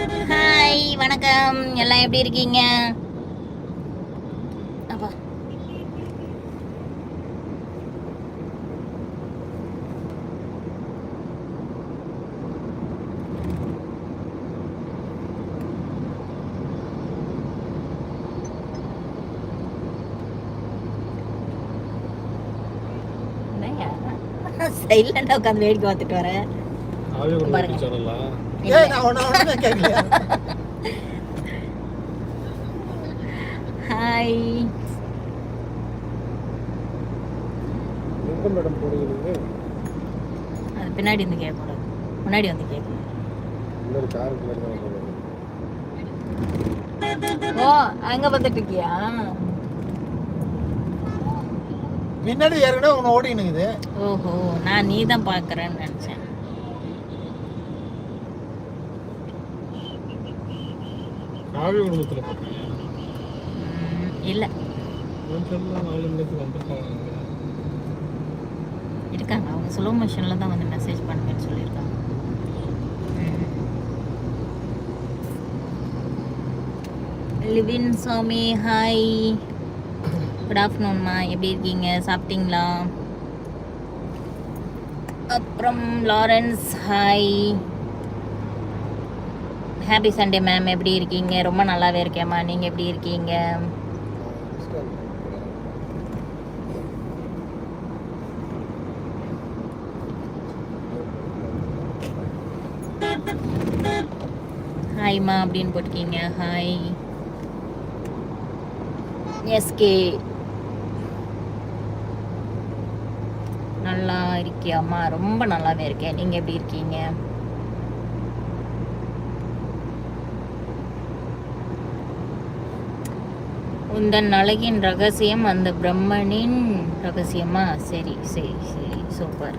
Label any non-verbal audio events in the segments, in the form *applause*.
Hi வணக்கம். எல்லாம் எப்படி இருக்கீங்க? அப்பா. சைலண்டா *laughs* உட்காந்து வேடிக்கை பார்த்துட்டு வரேன் பாருங்க. ஹாய் எங்க மேடம் போடுவீங்க அது பின்னாடி வந்து கேட்கக்கூடாது முன்னாடி வந்து கேட்கணும் ஓ அங்க பார்த்துட்டு இருக்கியா பின்னாடி ஏற்கனவே ஓடினுக்குது ஓஹோ நான் நீ தான் பார்க்குறேன்னு நினச்சேன் காவி குடும்பத்தில் இல்லை. இருக்காங்க. அவங்க ஸ்லோ மோஷனில் தான் வந்து மெசேஜ் பண்ணுங்கன்னு சொல்லியிருக்காங்க. லிவின் சாமி ஹாய் குட் ஆஃப்டர்நூன்மா எப்படி இருக்கீங்க? சாப்பிட்டீங்களா? அப்புறம் Lawrence hi happy Sunday ma'am எப்படி இருக்கீங்க? ரொம்ப நல்லாவே இருக்கேம்மா. நீங்கள் எப்படி இருக்கீங்க? ஹாய்மா அப்படின்னு போட்டிருக்கீங்க ஹாய் எஸ்கே நல்லா இருக்கியாம்மா. ரொம்ப நல்லாவே இருக்கேன். நீங்கள் எப்படி இருக்கீங்க? உந்தன் அழகின் ரகசியம் அந்த பிரம்மனின் ரகசியமா? சரி சரி சரி. சூப்பர்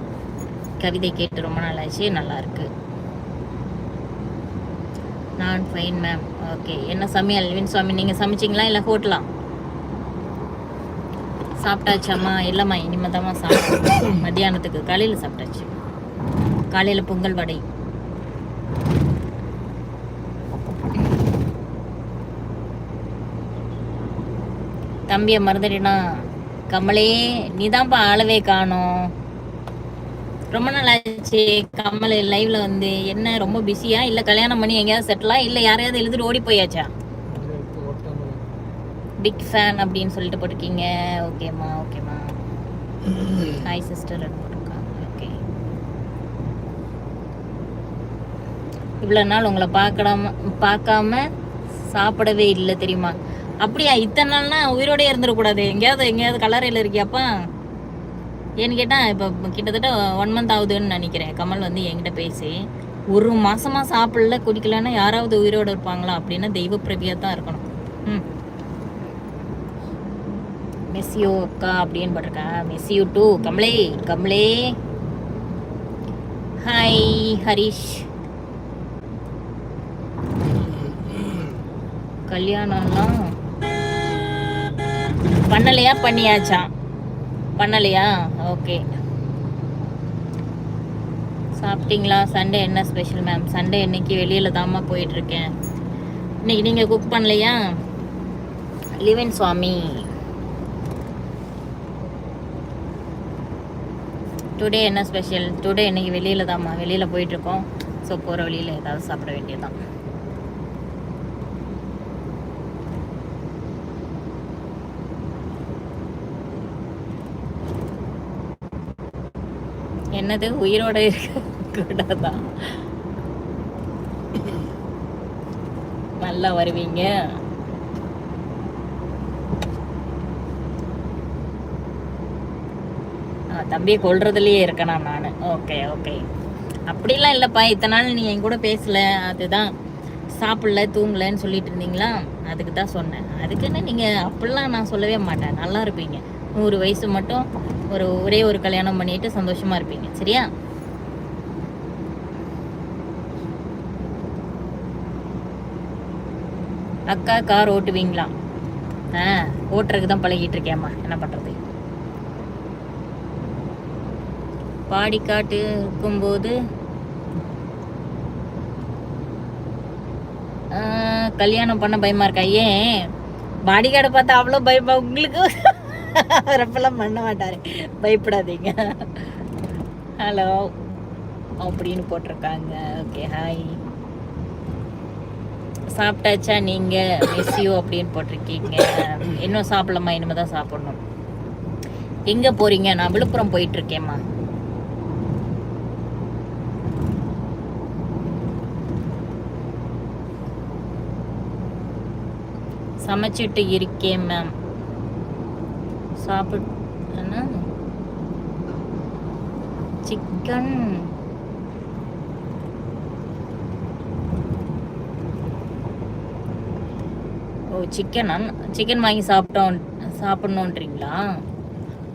கவிதை கேட்டு ரொம்ப நாள் ஆச்சு நல்லா இருக்கு. நான் ஃபைன் மேம் ஓகே என்ன சமையல் அல்வின் சுவாமி நீங்கள் சமைச்சிங்களா இல்லை ஹோட்டலா? சாப்பிட்டாச்சாம்மா? இல்லைம்மா இனிமேல் தாம்மா சாப்பிட்டோம் மத்தியானத்துக்கு காலையில் சாப்பிட்டாச்சு. காலையில் பொங்கல் வடை. தம்பியை மறந்துட்டேனா கமலே நீதான்ப்பா ஆளவே காணும். ரொம்ப நாள் ஆச்சு கமல் லைவ்ல வந்து. என்ன ரொம்ப பிஸியா இல்ல கல்யாணம் பண்ணி எங்கேயாவது செட்டிலா இல்ல யாரையாவது எழுதிட்டு ஓடி போயாச்சா? பிக் ஃபேன் அப்படின்னு சொல்லிட்டு போட்டிருக்கீங்க. ஓகேம்மா ஓகேம்மா ஹாய் சிஸ்டர் போட்டிருக்காங்க ஓகே இவ்வளோ நாள் உங்களை பார்க்காம பார்க்காம சாப்பிடவே இல்லை தெரியுமா? அப்படியா? இத்தனை நாள்னா உயிரோடே இருந்துடக்கூடாது எங்கேயாவது எங்கேயாவது கல்லறையில் இருக்கியாப்பா? ஏன்னு கேட்டால் இப்போ கிட்டத்தட்ட ஒன் மந்த் ஆகுதுன்னு நினைக்கிறேன். கமல் வந்து என்கிட்ட பேசி ஒரு மாசமா சாப்பிடல குடிக்கலன்னா யாராவது உயிரோடு இருப்பாங்களா? அப்படின்னா தெய்வ பிரபியாக தான் இருக்கணும். ம். மெஸ்ஸியோ அக்கா அப்படின்னு போட்டிருக்கா. மெஸ்ஸியூ டூ கமலே கமலே. ஹாய் ஹரிஷ். கல்யாணம்லாம் பண்ணலையா? பண்ணியாச்சா? பண்ணலையா? ஓகே. சாப்பிட்டீங்களா? சண்டே என்ன ஸ்பெஷல் மேம் சண்டே இன்னைக்கு வெளியில் தாம்மா போயிட்டுருக்கேன். இன்னைக்கு நீங்கள் குக் பண்ணலையா? லிவன் சுவாமி. டுடே என்ன ஸ்பெஷல் டுடே இன்னைக்கு வெளியில் தாம்மா வெளியில் போயிட்டுருக்கோம். ஸோ போகிற வழியில் ஏதாவது சாப்பிட வேண்டியதுதான். என்னது? உயிரோட இருக்க நல்லா வருவீங்க. ஆ, தம்பியை கொல்றதுலயே இருக்கேனா நான். Okay okay. அப்படிலாம் இல்லைப்பா. இத்தனை நாள் நீ என் கூட பேசல. அதுதான். சாப்பிடல தூங்கலன்னு சொல்லிட்டு இருந்தீங்களா? அதுக்கு தான் சொன்னேன். அதுக்குன்னு நீங்கள் அப்படிலாம் நான் சொல்லவே மாட்டேன். நல்லா இருப்பீங்க. நூறு வயசு மட்டும் ஒரு ஒரே ஒரு கல்யாணம் பண்ணிட்டு சந்தோஷமா இருப்பீங்க. சரியா? அக்கா கார் ஓட்டுவீங்களா? ஆ ஓட்டுறதுக்கு தான் பழகிட்டு இருக்கேம்மா. என்ன பண்ணுறது பாடிக்காட்டு இருக்கும்போது கல்யாணம் பண்ண பயமா இருக்கா? ஏன்? பாடி பார்த்தா அவ்வளோ பயமா? உங்களுக்கு ரெப்பெல்லாம் பண்ண மாட்டாரு. பயப்படாதீங்க. ஹலோ அப்படின்னு போட்டிருக்காங்க. ஓகே ஹாய் சாப்பிட்டாச்சா நீங்க? மிஸ்யூ அப்படின்னு போட்டிருக்கீங்க. இன்னும் சாப்பிடலாமா? இனிமே தான் சாப்பிடணும். எங்க போறீங்க? நான் விழுப்புரம் போயிட்டுருக்கேம்மா. சமைச்சிட்டு இருக்கேன் மேம் சாப்பிட் என்ன? சிக்கன் ஓ சிக்கன் சிக்கன் வாங்கி சாப்பிட்டோம் சாப்பிட்ணுன்றீங்களா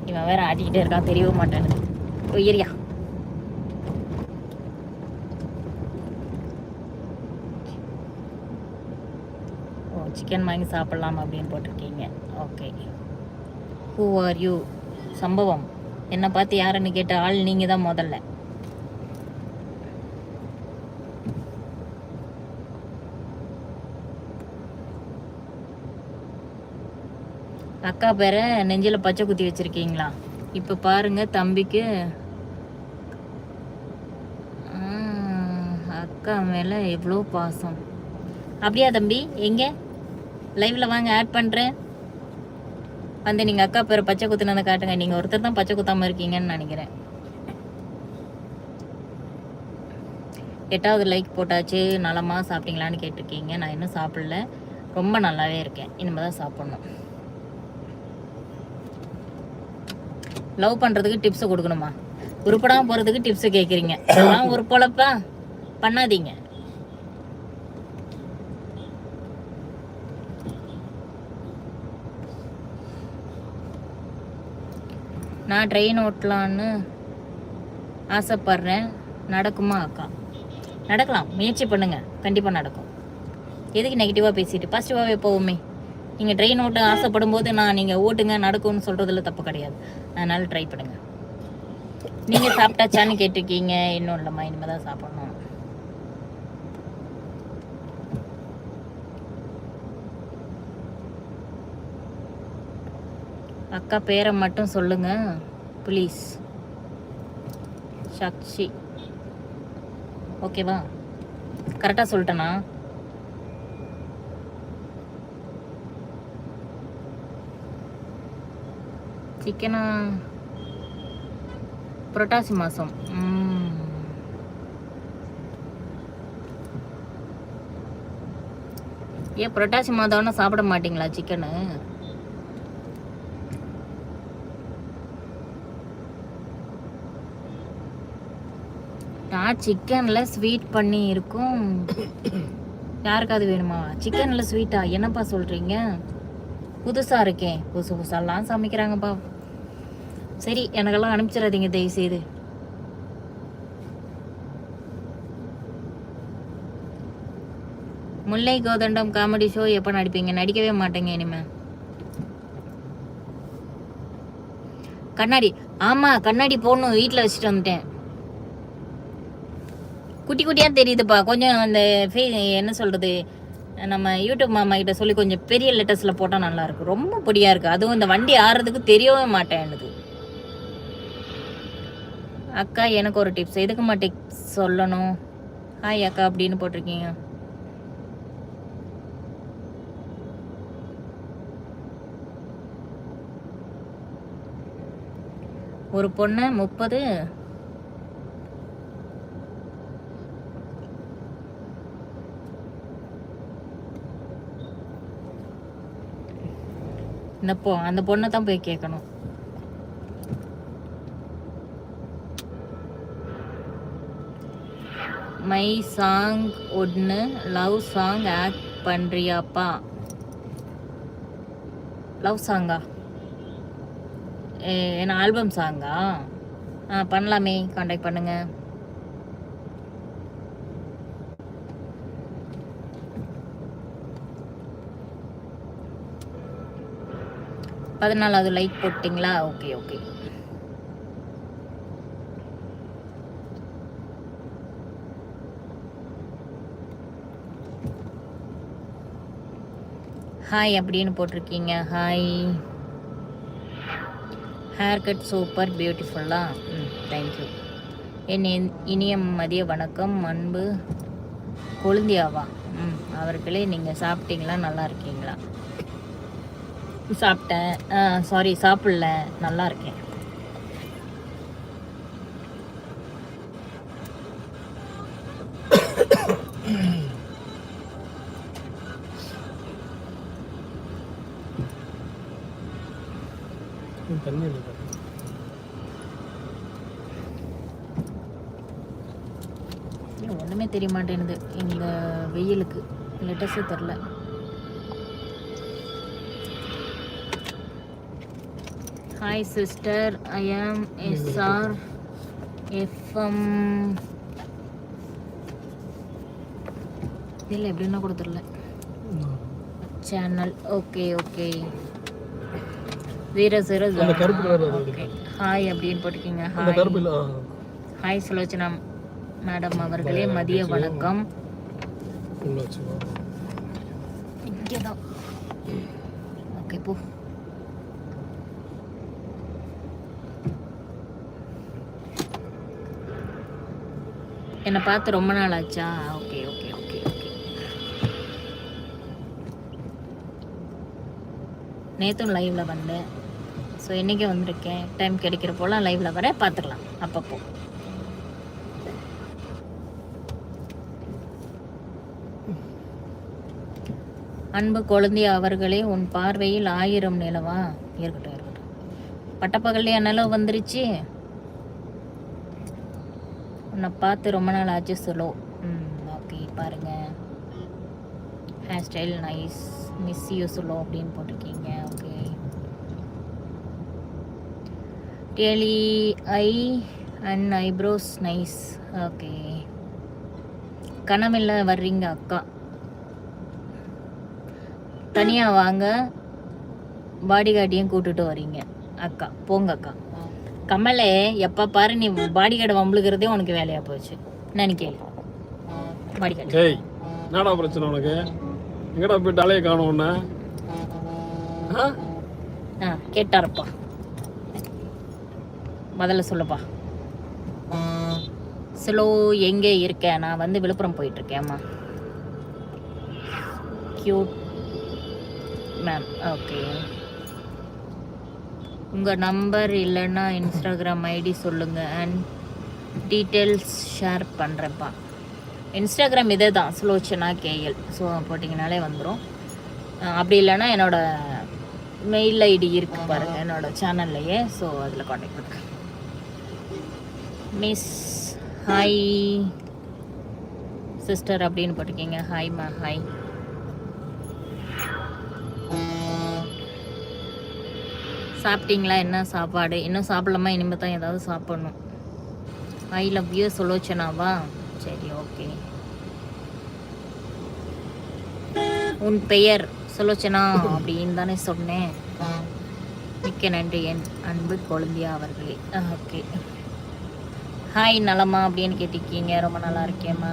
இவன் வேற ஆட்டிக்கிட்டே இருக்கான் தெரியவே மாட்டேன்னு. ஓ ஏரியா. ஓ சிக்கன் வாங்கி சாப்பிட்லாம் அப்படின்னு போட்டிருக்கீங்க. ஓகே. ஹூ ஆர் யூ சம்பவம். என்னை பார்த்து யாருன்னு கேட்ட ஆள் நீங்கள் தான் முதல்ல. அக்கா பேரை நெஞ்சில் பச்சை குத்தி வச்சிருக்கீங்களா? இப்போ பாருங்கள் தம்பிக்கு. அக்கா மேலே எவ்வளோ பாசம். அப்படியா தம்பி எங்கே? லைவில் வாங்க ஆட் பண்ணுறேன் வந்து நீங்கள் அக்கா பேர் பச்சை குத்துனதை காட்டுங்க. நீங்கள் ஒருத்தர் தான் பச்சை குத்தாமல் இருக்கீங்கன்னு நினைக்கிறேன். எட்டாவது லைக் போட்டாச்சு. நலமா சாப்பிட்டீங்களான்னு கேட்டிருக்கீங்க. நான் இன்னும் சாப்பிடல. ரொம்ப நல்லாவே இருக்கேன். இனிமேல் தான் சாப்பிட்ணும். லவ் பண்ணுறதுக்கு டிப்ஸை கொடுக்கணுமா? உருப்படாமல் போகிறதுக்கு டிப்ஸை கேட்குறீங்க அதெல்லாம் ஒரு பொழப்பா? பண்ணாதீங்க. நான் ட்ரெயின் ஓட்டலான்னு ஆசைப்பட்றேன். நடக்குமா அக்கா? நடக்கலாம். முயற்சி பண்ணுங்க. கண்டிப்பாக நடக்கும். எதுக்கு நெகட்டிவாக பேசிட்டு? பாசிட்டிவாகவே போவோமே. நீங்கள் ட்ரெயின் ஓட்ட ஆசைப்படும் போது நான் நீங்கள் ஓட்டுங்க நடக்கும்னு சொல்கிறதுல தப்பு கிடையாது. அதனால் ட்ரை பண்ணுங்கள் நீங்கள் சாப்பிட்டாச்சான்னு கேட்டிருக்கீங்க. இன்னும் இல்லைம்மா. இனிமேல் தான் சாப்பிட்ணும். அக்கா பேரை மட்டும் சொல்லுங்க ப்ளீஸ் சாக்ஷி. ஓகேவா? கரெக்டாக சொல்லிட்டேனா? சிக்கனா? புரட்டாசி மாதம் ஏன் புரட்டாசி மாதம்னா சாப்பிட மாட்டிங்களா சிக்கனு? நான் சிக்கனில் ஸ்வீட் பண்ணி இருக்கும். யாருக்காவது வேணுமா? சிக்கனில் ஸ்வீட்டா என்னப்பா சொல்கிறீங்க புதுசாக இருக்கேன் புதுசு புதுசாலாம் சமைக்கிறாங்கப்பா. சரி எனக்கெல்லாம் அனுப்பிச்சிடாதீங்க தயவு செய்து முல்லை கோதண்டம் காமெடி ஷோ எப்போ நடிப்பீங்க? நடிக்கவே மாட்டேங்க இனிமே. கண்ணாடி. ஆமாம் கண்ணாடி போடணும். வீட்டில் வச்சுட்டு வந்துட்டேன். குட்டி குட்டியாக தெரியுதுப்பா. கொஞ்சம் அந்த ஃபே என்ன சொல்கிறது நம்ம யூடியூப் மாமா கிட்ட சொல்லி கொஞ்சம் பெரிய லெட்டர்ஸில் போட்டால் நல்லா இருக்கும் ரொம்ப பொடியாக இருக்குது அதுவும் இந்த வண்டி ஆறுறதுக்கு தெரியவே மாட்டேன் எனக்கு. அக்கா எனக்கு ஒரு டிப்ஸ் எதுக்குமா டிப்ஸ் சொல்லணும்? ஹாய் அக்கா அப்படின்னு போட்டிருக்கீங்க. ஒரு பொண்ணு முப்பது. இந்த பொ அந்த பொண்ணை தான் போய் கேட்கணும். மை சாங் ஒன்று லவ் சாங் ஆக்ட் பண்ணுறியாப்பா லவ் சாங்கா என்ன ஆல்பம் சாங்கா ஆ? பண்ணலாமே காண்டாக்ட் பண்ணுங்க பதினாலாவது லைக் போட்டிங்களா? ஓகே ஓகே ஹாய் அப்படின்னு போட்டிருக்கீங்க. ஹாய் ஹேர் கட் சூப்பர் பியூட்டிஃபுல்லா ம் தேங்க்யூ என் இனிய மதிய வணக்கம். அன்பு கொழுந்தியாவா? ம் அவர்களே நீங்கள் சாப்பிட்டீங்களா? நல்லா இருக்கீங்களா? சாப்பிட்டேன். சாரி சாப்பிடல. நல்லா இருக்கேன். ஒண்ணுமே தெரிய மாட்டேனுது இந்த வெயிலுக்கு. லெட்டஸே தெரில ஹாய் சிஸ்டர் ஐ ஆம் எஸ்ஆர் எஃப்எம் இல்லை எப்படின்னா கூட தெரில channel okay okay zero zero okay hi அப்படின்னு போட்டிருக்கீங்க? Hi hi Sulochana. மேடம் அவர்களே மதிய வணக்கம். இங்கே தான் ஓகே போ. என்னை பார்த்து ரொம்ப நாள் ஆச்சா. Okay okay okay okay. நேற்றும் லைவில் வந்தேன். ஸோ இன்றைக்கி வந்திருக்கேன். டைம் கிடைக்கிற போலாம் லைவில் வர பார்த்துக்கலாம். அப்பப்போ. அன்பு குழந்தை அவர்களே உன் பார்வையில் ஆயிரம் நிலவா? இருக்கட்டும் இருக்கட்டும். பட்டப்பகல்லையா நிலவு வந்துருச்சு? உன்னை பார்த்து ரொம்ப நாள் ஆச்சு சொல்லோ. ம் ஓகே பாருங்க. Hair style nice miss you சொல்லோ அப்படின்னு போட்டிருக்கீங்க okay. Tele eye and eyebrows nice okay. கனமில்ல வர்றீங்க அக்கா. தனியாக வாங்க. பாடி கார்டையும் கூட்டுட்டு வரீங்க அக்கா போங்க அக்கா. கமலே எப்போ பாரு நீ பாடி கார்டு வம்பளுக்கிறதே உனக்கு வேலையாக போச்சு. என்னன்னு கேளு? பாடி கார்டு டேய் என்னடா பிரச்சனை உனக்கு? எங்கடா போய் தலையை காணும் உன்ன? ஆ? கேட்டாரப்பா. முதல்ல சொல்லுப்பா. ஸ்லோ எங்கே இருக்க? நான் வந்து விழுப்புரம் போயிட்டு இருக்கேன்மா கியூட் மேம் ஓகே உங்கள் நம்பர் இல்லைன்னா இன்ஸ்டாகிராம் ஐடி சொல்லுங்கள் அண்ட் டீட்டெயில்ஸ் ஷேர் பண்ணுறேன்ப்பா இன்ஸ்டாகிராம் இதே தான் சுலோச்சனா கேஎல் ஸோ போட்டிங்கனாலே வந்துடும் அப்படி இல்லைன்னா என்னோடய மெயில் ஐடி இருக்கு பாருங்க என்னோட சேனல்லையே ஸோ அதில் காண்டாக்ட் பண்ணுறேன் மிஸ் ஹாய் சிஸ்டர் அப்படின்னு போட்டிருக்கீங்க. ஹாய்மா ஹாய் சாப்பிட்டீங்களா? என்ன சாப்பாடு? இன்னும் சாப்பிடலாமா? இனிமேல் தான் ஏதாவது சாப்பிடணும். ஐ லவ் யூ சொலோச்சனாவா? சரி ஓகே உன் பெயர் சொலோச்சனா அப்படின்னு தானே சொன்னேன். மிக்க நன்றி என் அன்பு கொழுந்தியா அவர்களே. ஓகே ஹாய் நலமா? அப்படின்னு கேட்டிருக்கீங்க. ரொம்ப நல்லா இருக்கேம்மா.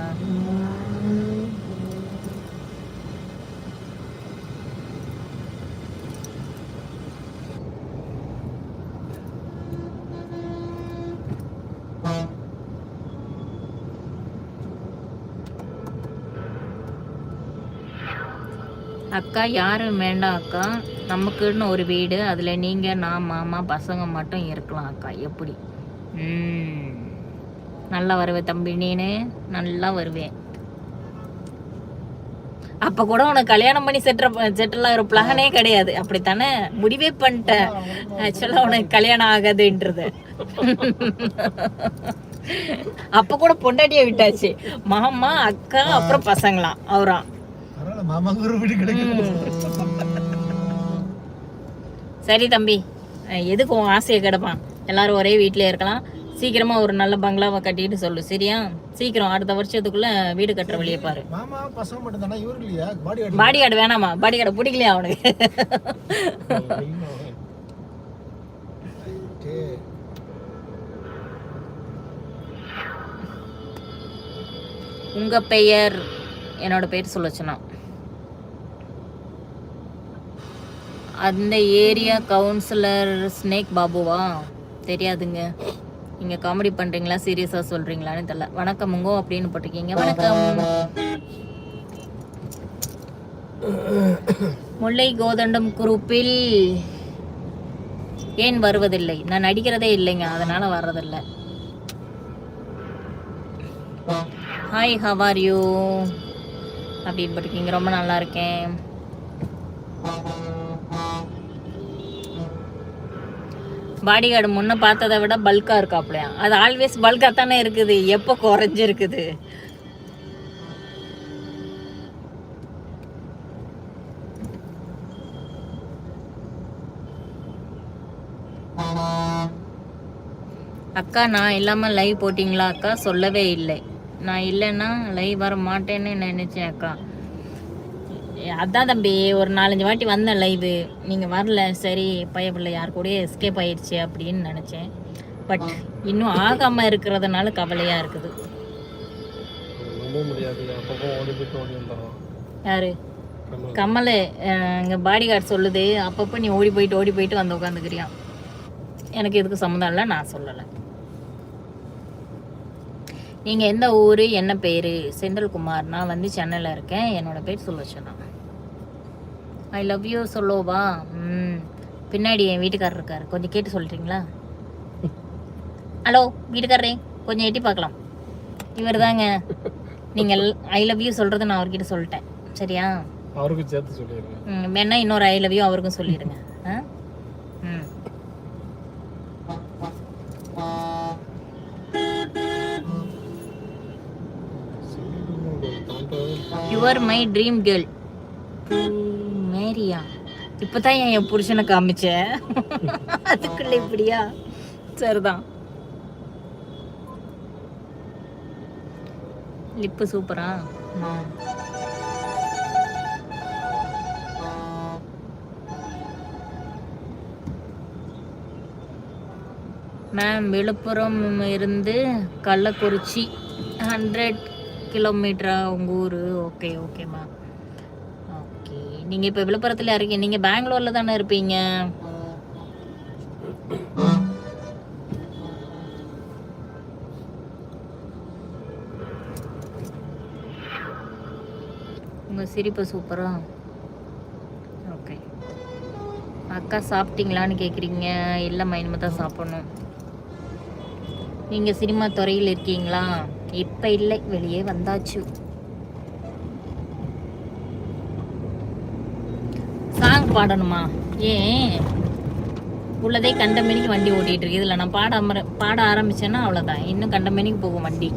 அக்கா யாரும் வேண்டாம் அக்கா. நமக்குன்னு ஒரு வீடு அதில் நீங்கள் நான் மாமா பசங்க மட்டும் இருக்கலாம் அக்கா. எப்படி? நல்லா வருவேன் தம்பி. நீனு? நல்லா வருவேன். அப்போ கூட உனக்கு கல்யாணம் பண்ணி செட்டில் செட்டில் ஆகிற பிளானே கிடையாது. அப்படித்தானே? முடிவே பண்ணிட்டேன். ஆக்சுவலாக உனக்கு கல்யாணம் ஆகாதுன்றது. அப்போ கூட பொண்டாட்டியை விட்டாச்சு. மாமா அக்கா அப்புறம் பசங்களாம். அவரான் மாமாங்க ஒரு வீடு கிடைக்குது. சரி தம்பி. எதுக்கு உன் ஆசையை கிடப்பான்? எல்லாரும் ஒரே வீட்டிலே இருக்கலாம். சீக்கிரமா ஒரு நல்ல பங்களாவை கட்டிட்டு சொல்லு சரியா? சீக்கிரம் அடுத்த வருஷத்துக்குள்ள வீடு கட்டுற வழியை பாரு. மாமா பசங்க மட்டும் தானே? இவரு இல்லையா? பாடி பாடி கார்டு வேணாமா? பாடி கார்டு பிடிக்கலையா அவனுக்கு? உங்க பெயர் என்னோட பெயர் சொல்லச்சுனா அந்த ஏரியா கவுன்சிலர் ஸ்னேக் பாபுவா? தெரியாதுங்க. நீங்க காமெடி பண்றீங்களா? சீரியஸா சொல்றீங்களான்னு தெரியல. வணக்கமுங்கோ அப்படின்னு போட்டிருக்கீங்க. வணக்கம். முல்லை கோதண்டம் குரூப்பில் ஏன் வருவதில்லை? நான் நடிக்கிறதே இல்லைங்க. அதனால வர்றதில்லை. ஹாய் ஹவ் ஆர் யூ அப்படின்னு போட்டிருக்கீங்க. ரொம்ப நல்லா இருக்கேன். பாடி கார்டு முன்னே பார்த்ததை விட பல்கா இருக்காப்லையா? அது ஆல்வேஸ் பல்காக தானே இருக்குது. எப்போ குறைஞ்சிருக்குது? அக்கா நான் இல்லாமல் லைவ் போட்டிங்களா அக்கா? சொல்லவே இல்லை. நான் இல்லைன்னா லைவ் வர மாட்டேன்னு நினைச்சேன் அக்கா. அதான் தம்பி ஒரு நாலஞ்சு வாட்டி வந்தேன் லைவு நீங்கள் வரல சரி பையப்பிள்ளை யார் கூடயே எஸ்கேப் ஆயிடுச்சு அப்படின்னு நினச்சேன். பட் இன்னும் ஆகாமல் இருக்கிறதுனால கவலையாக இருக்குது. யாரு? கமல். எங்கள் பாடி கார்டு சொல்லுது அப்பப்போ நீ ஓடி போயிட்டு ஓடி போயிட்டு வந்து உட்காந்துக்கிறியான் எனக்கு இதுக்கு சம்மந்தம் இல்லை நான் சொல்லலை. நீங்கள் எந்த ஊர் என்ன பேர்? செந்தில்குமார். நான் வந்து சென்னையில் இருக்கேன். என்னோட பேர் சுலோச்சனா. ஐ லவ் யூ சொல்லோவா? ம். பின்னாடி என் வீட்டுக்காரர் இருக்கார். கொஞ்சம் கேட்டு சொல்கிறீங்களா ஹலோ வீட்டுக்காரரே கொஞ்சம் எட்டி பார்க்கலாம். இவர் தாங்க நீங்கள் ஐ லவ் யூ சொல்கிறத நான் அவர்கிட்ட சொல்லிட்டேன். சரியா? அவருக்கு சேர்த்து சொல்லிடுங்க. ம், வேணா இன்னொரு ஐ லவ் யூ அவருக்கும் சொல்லிடுங்க. ஆ? ம். யுவர் மை ட்ரீம் கேர்ள் மேரியா இப்பதான் என் புருஷனை காமிச்ச? அதுக்குள்ள இப்படியா? சரிதான். லிப்பு சூப்பரா? மேம் விழுப்புரம் இருந்து கள்ளக்குறிச்சி ஹண்ட்ரட் கிலோமீட்டரா உங்கள் ஊர்? ஓகே ஓகே மேம் நீங்கள் இப்போ விழுப்புரத்தில் இருக்கீங்க. நீங்கள் பெங்களூரில் தானே இருப்பீங்க. உங்கள் சிரிப்பு சூப்பரா? ஓகே அக்கா சாப்பிட்டீங்களான்னு கேட்குறீங்க இல்லைம்மா இனிமேல் தான் சாப்பிடணும். நீங்கள் சினிமா துறையில் இருக்கீங்களா? இப்போ இல்லை வெளியே வந்தாச்சு சாங் பாடணுமா? ஏன்? உள்ளதே கண்ட மணிக்கு வண்டி ஓட்டிகிட்டு இருக்கு. இதில் நான் பாட பாட ஆரம்பிச்சேன்னா அவ்வளோதான் இன்னும் கண்ட மணிக்கு போகும் வண்டி.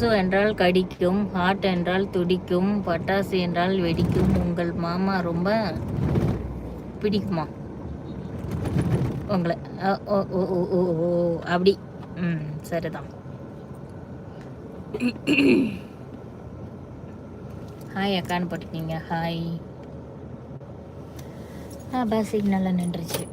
கொசு என்றால் கடிக்கும் ஹார்ட் என்றால் துடிக்கும் பட்டாசு என்றால் வெடிக்கும். உங்கள் மாமா ரொம்ப பிடிக்குமா? உங்களை ஓ ஓ ஓ ஓ ஓ அப்படி. ம் சரிதான். ஹாய் அக்கான்னு போட்டிருக்கீங்க ஹாய் ஆ பஸ் சிக்னலில் நின்றுச்சு.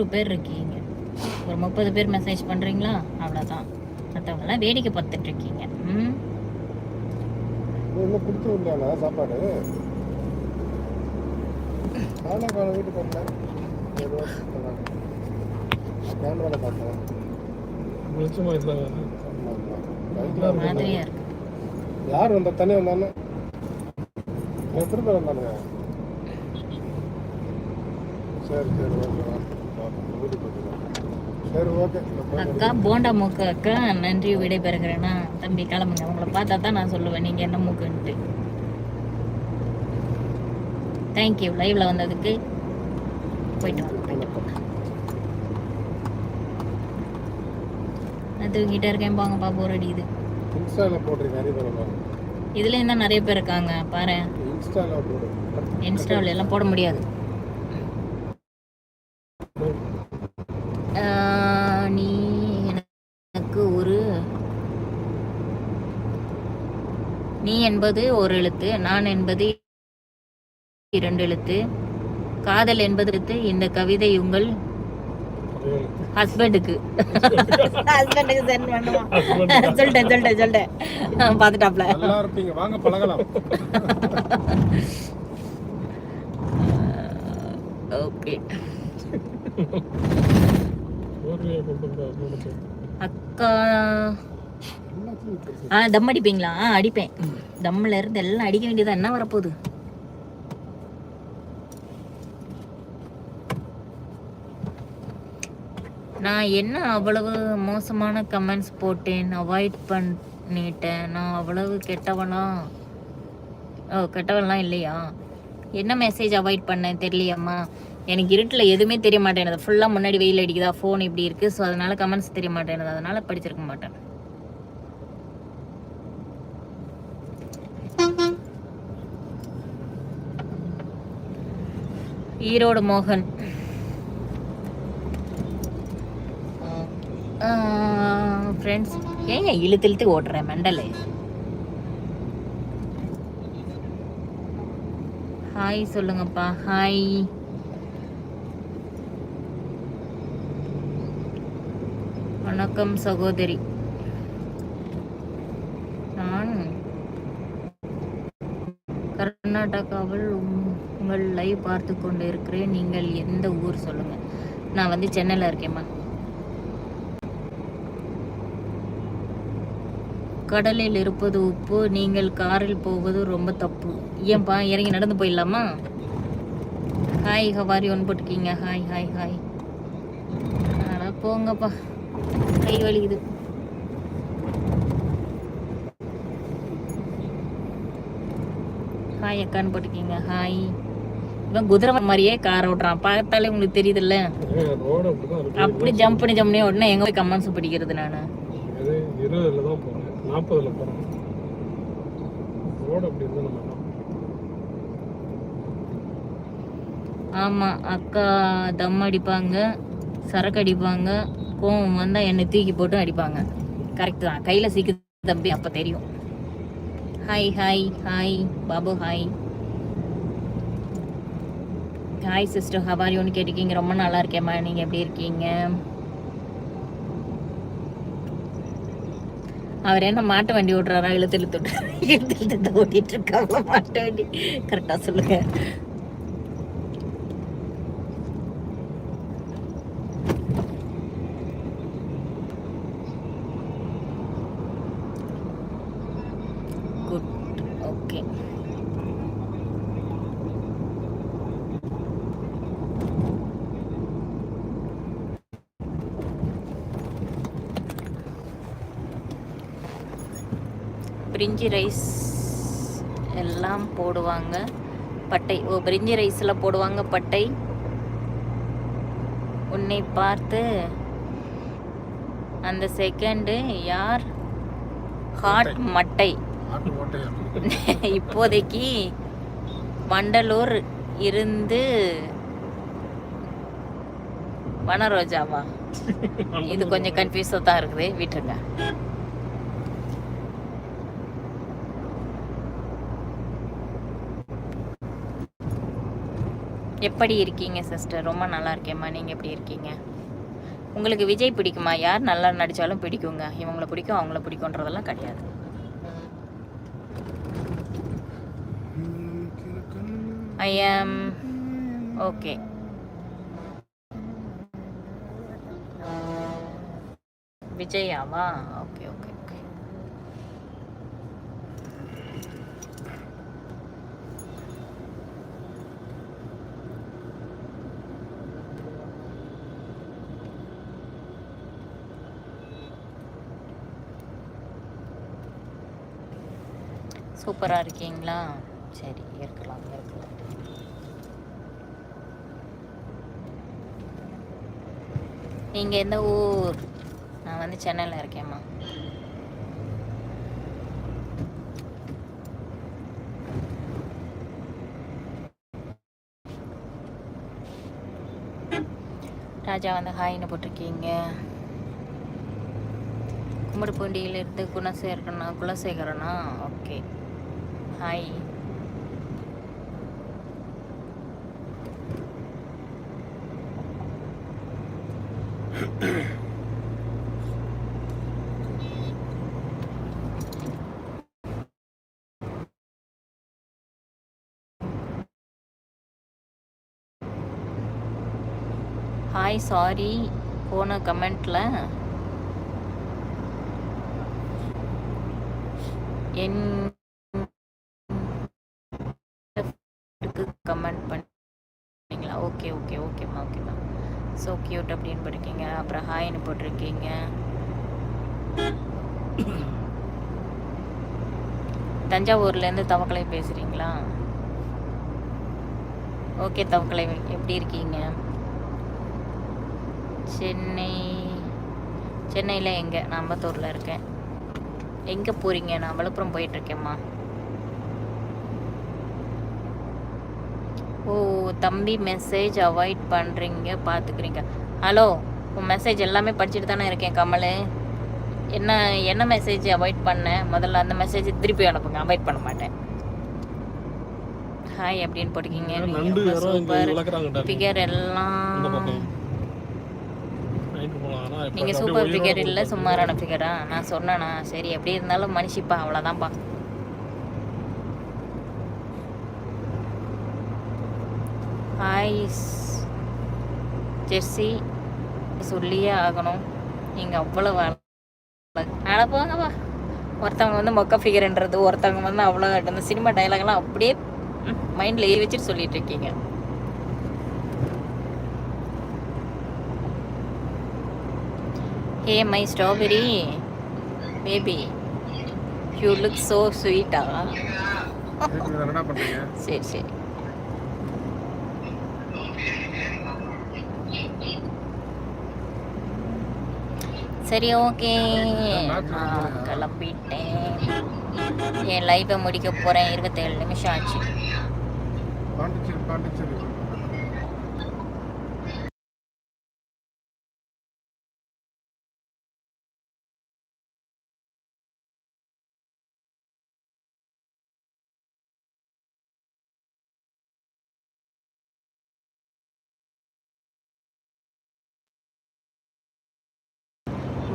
நூறு பேர் இருக்கீங்க. ஒரு முப்பது பேர் மெசேஜ் பண்ணுறீங்களா அவ்வளோதான் மற்றவங்களாம் வேடிக்கை பார்த்துட்டு இருக்கீங்க. ம்? சாப்பாடு? மாதிரியா இருக்கு. யார் வந்தா தண்ணி வந்தானே? எத்தனை பேர் வந்தானுங்க. சரி சரி ஓகே வீட்டுக்கு போயிட்டு சரி ஓகே அக்கா போண்டா மூக்கு அக்கா நன்றி விடைபெறுகிறேன்னா தம்பி கிளம்புங்க. உங்களை பார்த்தா தான் நான் சொல்லுவேன் நீங்கள் என்ன மூக்குன்ட்டு. தேங்க்யூ லைவ்ல வந்ததுக்கு போயிட்டு வாங்க. நான் தூங்கிட்டே இருக்கேன் போங்க பாப்பா ஒரு அடிக்குது. இதுலேயும் தான் நிறைய பேர் இருக்காங்க பாரு. இன்ஸ்டாவில் எல்லாம் போட முடியாது. என்பது ஒரு எழுத்து நான் என்பது இரண்டு எழுத்து காதல் என்பது எழுத்து இந்த கவிதை உங்கள் ஹஸ்பண்டுக்கு. ஹஸ்பண்டுக்கு சென்ட் பண்ணுமா? சொல்லிட்டேன் சொல்லிட்டேன் சொல்லிட்டேன். பார்த்துட்டாப்ல. நல்லா இருப்பீங்க. வாங்க பழகலாம். ஓகே. அக்கா. ஆ தம் அடிப்பீங்களா? ஆ அடிப்பேன். தம்மில் இருந்து எல்லாம் அடிக்க வேண்டியதா? என்ன வரப்போகுது? நான் என்ன அவ்வளவு மோசமான கமெண்ட்ஸ் போட்டேன்? அவாய்ட் பண்ணிட்டேன். நான் அவ்வளவு கெட்டவனா? ஓ கெட்டவன்லாம் இல்லையா? என்ன மெசேஜ் அவாய்ட் பண்ணேன் தெரியலையம்மா? எனக்கு இருட்டில் எதுவுமே தெரிய மாட்டேன் ஃபுல்லாக முன்னாடி வெயில் அடிக்குதா? ஃபோன் இப்படி இருக்குது ஸோ அதனால் கமெண்ட்ஸ் தெரிய மாட்டேன் அதனால் படிச்சிருக்க மாட்டேன். ஈரோடு மோகன். ஃப்ரெண்ட்ஸ் ஏங்க இழுத்து இழுத்து ஓட்டுறேன் மெண்டலு? ஹாய் சொல்லுங்கப்பா ஹாய் வணக்கம் சகோதரி. நான் கர்நாடகாவில் உம்- உங்கள் லைவ் பார்த்து கொண்டு இருக்கிறேன். நீங்கள் எந்த ஊர் சொல்லுங்க. நான் வந்து சென்னையில் இருக்கேம்மா. கடலில் இருப்பது உப்பு நீங்கள் காரில் போவது ரொம்ப தப்பு. ஏன்பா இறங்கி நடந்து போயிடலாமா? ஹாய் ஹவாரி ஒன் போட்டுக்கீங்க. ஹாய் ஹாய் ஹாய் அட போங்கப்பா. கை வலிக்குது. ஹாய் அக்கான்னு போட்டுக்கீங்க. ஹாய் இவன் குதிரை மாதிரியே கார் ஓட்டுறான். பார்த்தாலே உங்களுக்கு தெரியுதுல்ல. அப்படி ஜம்ப் பண்ணி ஜம்ப் பண்ணி உடனே எங்க போய் கமெண்ட்ஸ் படிக்கிறது நான்? ஆமா அக்கா தம் அடிப்பாங்க சரக்கு அடிப்பாங்க கோவம் வந்தா என்னை தூக்கி போட்டு அடிப்பாங்க. கரெக்ட் தான். கையில சிக்கு தம்பி அப்ப தெரியும். Hi hi hi Babu hi hi sister ஹவாரியோன்னு கேட்டிருக்கீங்க ரொம்ப நல்லா இருக்கேம்மா நீங்க எப்படி இருக்கீங்க அவர் என்ன மாட்டு வண்டி ஓட்டுறாரா இழுத்து இழுத்து இழுத்து இழுத்து ஓட்டிட்டு இருக்காங்க மாட்டு வண்டி கரெக்டா சொல்லுங்க குட் ஓகே பிரிஞ்சி ரைஸ் எல்லாம் போடுவாங்க. பட்டை ஓ பிரிஞ்சி ரைஸில் போடுவாங்க பட்டை. உன்னை பார்த்து அந்த செகண்டு யார்? ஹாட் மட்டை. *laughs* இப்போதைக்கு வண்டலூர் இருந்து வனரோஜாவா? *laughs* இது கொஞ்சம் கன்ஃபியூஸாக தான் இருக்குது. விட்டுருங்க. எப்படி இருக்கீங்க சிஸ்டர் ரொம்ப நல்லா இருக்கேம்மா. நீங்கள் எப்படி இருக்கீங்க? உங்களுக்கு விஜய் பிடிக்குமா? யார் நல்லா நடித்தாலும் பிடிக்குங்க. இவங்கள பிடிக்கும் அவங்கள பிடிக்குன்றதெல்லாம் கிடையாது. ஐ ஆம் ஓகே விஜயாவா? ஓகே ஓகே ஓகே சூப்பராக இருக்கீங்களா? சரி இருக்கலாம் இருக்கலாம். நீங்கள் எந்த ஊர்? நான் வந்து சென்னையில் இருக்கேம்மா. ராஜா வந்து ஹாய்னு போட்டிருக்கீங்க. கும்படுப்பூண்டியிலிருந்து குணசேகரனா குலசேகரனா? ஓகே. ஹாய் ஹாய் சாரி போன கமெண்ட்ல என் கமெண்ட் பண்ணீங்களா ஓகே ஓகே ஓகேம்மா ஓகேம்மா ஸோ கியூட் அப்படின்னு போட்டிருக்கீங்க அப்புறம் ஹாய்னு போட்டிருக்கீங்க. தஞ்சாவூர்லேருந்து தவக்கலை பேசுகிறீங்களா ஓகே தவக்கலை எப்படி இருக்கீங்க? சென்னை சென்னையில் எங்கே? நான் அம்பத்தூரில் இருக்கேன். எங்கே போகிறீங்க நான் விழுப்புரம் போயிட்டுருக்கேம்மா ஓ தம்பி மெசேஜ் அவாய்ட் பண்ணுறீங்க பார்த்துக்கிறீங்க ஹலோ உன் மெசேஜ் எல்லாமே படிச்சுட்டு தானே இருக்கேன் கமல். என்ன என்ன மெசேஜ் அவாய்ட் பண்ணேன் முதல்ல அந்த மெசேஜ் திருப்பி அனுப்புங்க அவாய்ட் பண்ண மாட்டேன். ஹாய் அப்படின்னு இங்க சூப்பர் இந்த எல்லாம் நீங்கள் சூப்பர் ஃபிகர் இல்லை சுமாரான ஃபிகரா நான் சொன்னேனா சரி எப்படி இருந்தாலும் மனுஷிப்பா அவ்வளோதான்ப்பா ஹாய் ஜெர்சி சொல்லியே ஆகணும். நீங்கள் அவ்வளோ அட போங்கப்பா. ஒருத்தவங்க வந்து மொக்க ஃபிகர்ன்றது ஒருத்தவங்க வந்து அவ்வளோ அந்த சினிமா டைலாக்லாம் அப்படியே மைண்டில் ஏறி வச்சுட்டு சொல்லிட்டு இருக்கீங்க. Hey my strawberry baby you look so ஸ்வீட்டா சரி சரி. சரி ஓகே. நான் கிளம்பிட்டேன். என் லைஃப்பை முடிக்க போகிறேன் இருபத்தேழு நிமிஷம் ஆச்சு. பாண்டிச்சேரி பாண்டிச்சேரி.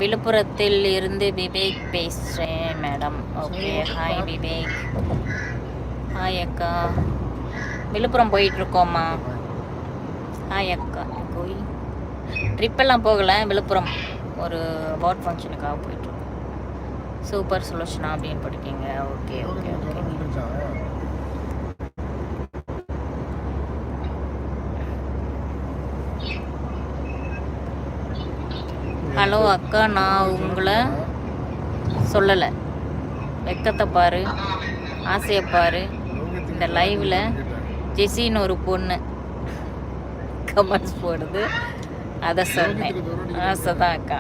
விழுப்புரத்தில் இருந்து விவேக் பேசுகிறேன் madam. Okay. Hi Vivek. Hi அக்கா. விழுப்புரம் போயிட்டுருக்கோம்மா. ஹாய் அக்கா. கோய் ட்ரிப்பெல்லாம் போகலை விழுப்புரம். ஒரு அவார்ட் ஃபங்க்ஷனுக்காக போயிட்டுருக்கோம். சூப்பர் சொல்யூஷனா அப்படின்னு படிக்கீங்க. ஓகே ஓகே ஓகே வந்துருச்சா ஹலோ அக்கா நான் உங்களை சொல்லலை. வெக்கத்தை பாரு ஆசையை பாரு. இந்த லைவில் ஜெசின்னு ஒரு பொண்ணு கமெண்ட்ஸ் போடுது. அதை சொன்னேன். ஆசை தான் அக்கா.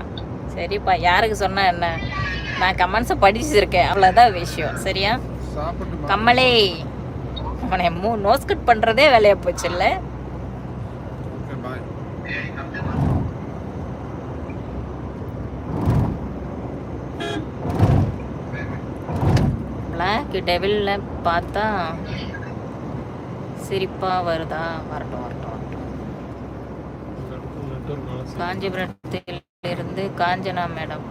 சரிப்பா யாருக்கு சொன்னா என்ன? நான் கமெண்ட்ஸை படிச்சிருக்கேன். அவ்வளோதான் விஷயம். சரியா. கம்மலே அவனை மூ நோஸ் கட் பண்ணுறதே வேலையாக போச்சு இல்லை ஓகே பாய் பிளாக் டெவிலில் பார்த்தா சிரிப்பாக வருதா? வரட்டும் வரட்டும் வரட்டும். காஞ்சிபுரத்தில் இருந்து காஞ்சனா மேடம்.